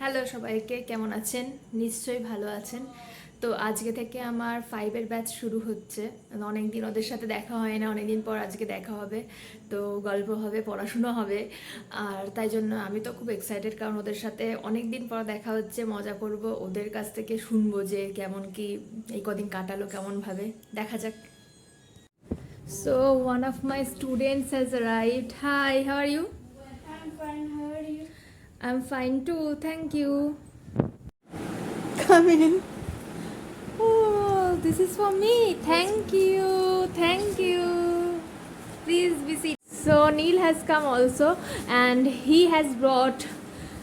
Hello সবাইকে কেমন আছেন? নিশ্চয়ই ভালো আছেন। তো আজকে থেকে আমার ফাইভের ব্যাচ শুরু হচ্ছে। অনেক দিন ওদের সাথে দেখা হয় না অনেক দিন পর আজকে দেখা হবে। তো গল্প হবে পড়াশুনো হবে। আর তাই জন্য আমি তো খুব এক্সাইটেড কারণ ওদের সাথে অনেক দিন পর দেখা হচ্ছে মজা করব। ওদের কাছ থেকে শুনব যে কেমন কি এই কদিন কাটালো কেমনভাবে। দেখা যাক। So one of my students has arrived. Hi how are you I'm fine. How are you? I'm fine too, thank you. Come in. Oh, this is for me. Thank you, thank you. Please be seated. So Neil has come also, and he has brought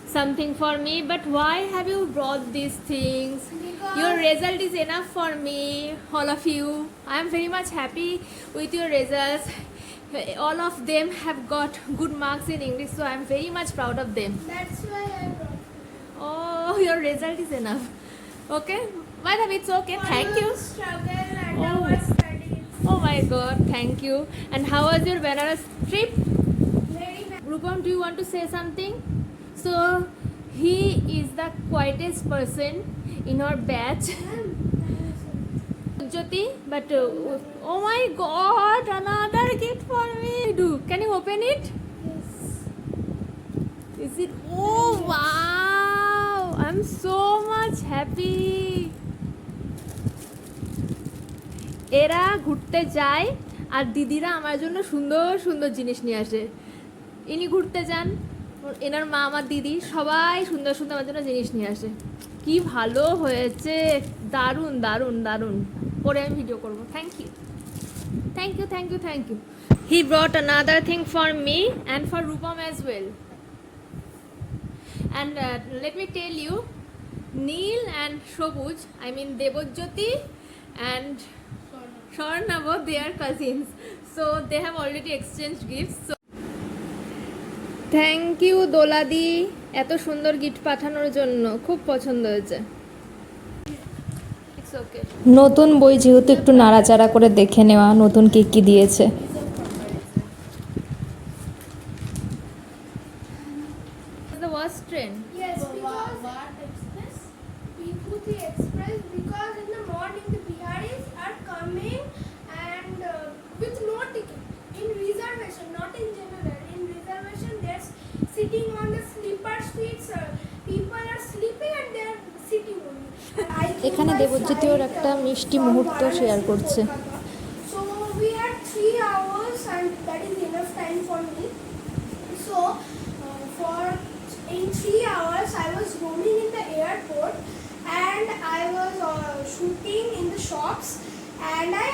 something for me. But why have you brought these things? Because- Your result is enough for me, all of you. I am very much happy with your results. All of them have got good marks in English, so I am very much proud of them. That's why I brought. Oh, your result is enough. Okay, way, it's okay. Thank you. Oh. Oh my God, thank you. And how was your Benares trip? Very nice. Rupam, do you want to say something? So, he is the quietest person in our batch. Jyoti, but uh, oh my God, another gift for me. Do can you open it? Yes. Is it? Oh wow! I'm so much happy. এরা ঘুরতে যায় আর দিদিরা আমার জন্য সুন্দর সুন্দর জিনিস নিয়ে আসে ইনি ঘুরতে যান এনার মা আমার দিদি সবাই সুন্দর সুন্দর আমার জন্য জিনিস নিয়ে আসে। কি ভালো হয়েছে। দারুণ দারুণ দারুণ পরে আমি ভিডিও করব। Thank you thank you thank you thank you he brought another thing for me and for Rupam as well and let me tell you Neel and Sabuj I mean Debjyoti and Swarnab they are cousins so they have already exchange gifts thank you Doladi এত সুন্দর gift পাঠানোর জন্য খুব পছন্দ হয়েছে। নতুন বই যেহেতু একটু নাড়াচাড়া করে দেখে নেওয়া নতুন কি কি দিয়েছে। Train Yes, because time for me. So uh, for in three hours I was in the airport and I was uh, shooting in the shops and I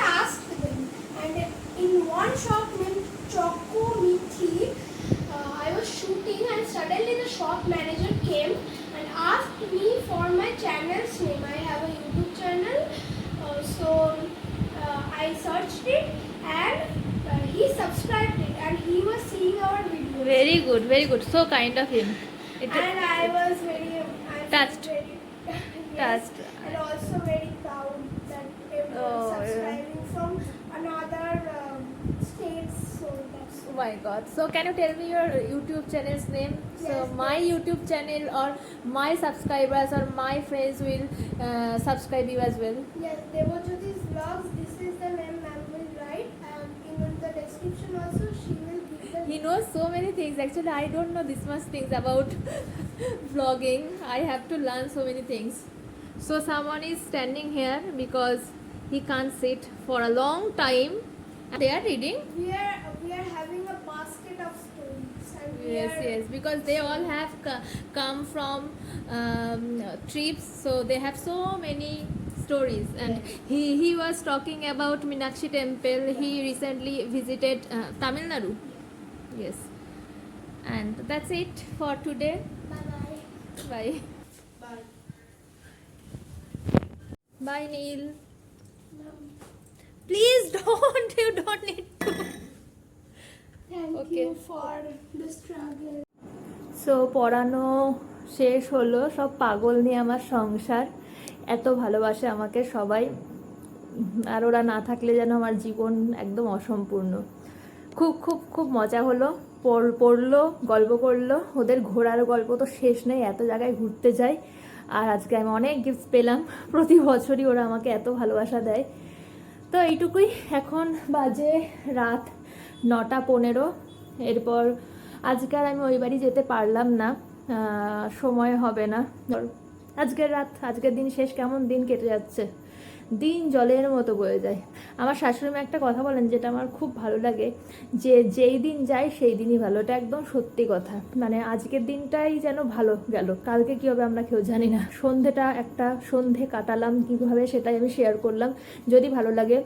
them and in one shop uh, I was shooting and the shop manager Very good, very good. So kind of him. It, and I was very I touched. Very, yes, touched. And also very proud that they were oh, subscribing yeah. from another um, state. So that's. Oh my God! So can you tell me your YouTube channel's name? Yes, so my yes. YouTube channel or my subscribers or my friends will uh, subscribe you as well. Yes, they were to these vlogs. This is the name I will write, and in the description also she he knows so many things. Actually, I don't know this much things about vlogging. I have to learn so many things. So someone is standing here because he can't sit for a long time. And they are reading. We are we are having a basket of stories and Yes, yes, because they all have come from um, trips, so they have so many stories. And he, he was talking about Minakshi Temple. He recently visited uh, Tamil Nadu. Yes, and that's it for today. Bye bye. Bye. Bye. Bye, Neil. Please don't. You don't need to. Thank Okay. you for the struggle. So পড়ানো শেষ হলো সব পাগল নিয়ে আমার সংসার এত ভালোবাসে আমাকে সবাই আর ওরা না থাকলে যেন আমার জীবন একদম অসম্পূর্ণ খুব খুব খুব মজা হলো। পড়- পড়ল, গল্প করল। ওদের ঘোরার গল্প তো শেষ নেই, এত জায়গায় ঘুরতে যায় আর আজকে আমি অনেক গিফট পেলাম। প্রতি বছরই ওরা আমাকে এত ভালোবাসা দেয়। তো এইটুকুই। এখন বাজে রাত নটা পনেরো। এরপর আজকে আমি ওই বাড়ি যেতে পারলাম না। সময় হবে না। আজকের রাত, আজকের দিন শেষ। কেমন দিন কেটে যাচ্ছে? দিন জলের মতো বয়ে যায়। আমার শাশুড়ি মা একটা কথা বলেন যেটা আমার খুব ভালো লাগে, যে যেই দিন যায় সেই দিনই ভালো। এটা একদম সত্যি কথা। মানে আজকের দিনটাই যেন ভালো গেল। কালকে কী হবে আমরা কেউ জানি না। সন্ধেটা একটা সন্ধে কাটালাম কীভাবে সেটাই আমি শেয়ার করলাম। যদি ভালো লাগে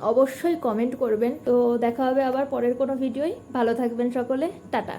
অবশ্যই কমেন্ট করবেন। তো দেখা হবে আবার পরের কোনো ভিডিওই ভালো থাকবেন সকলে। টাটা।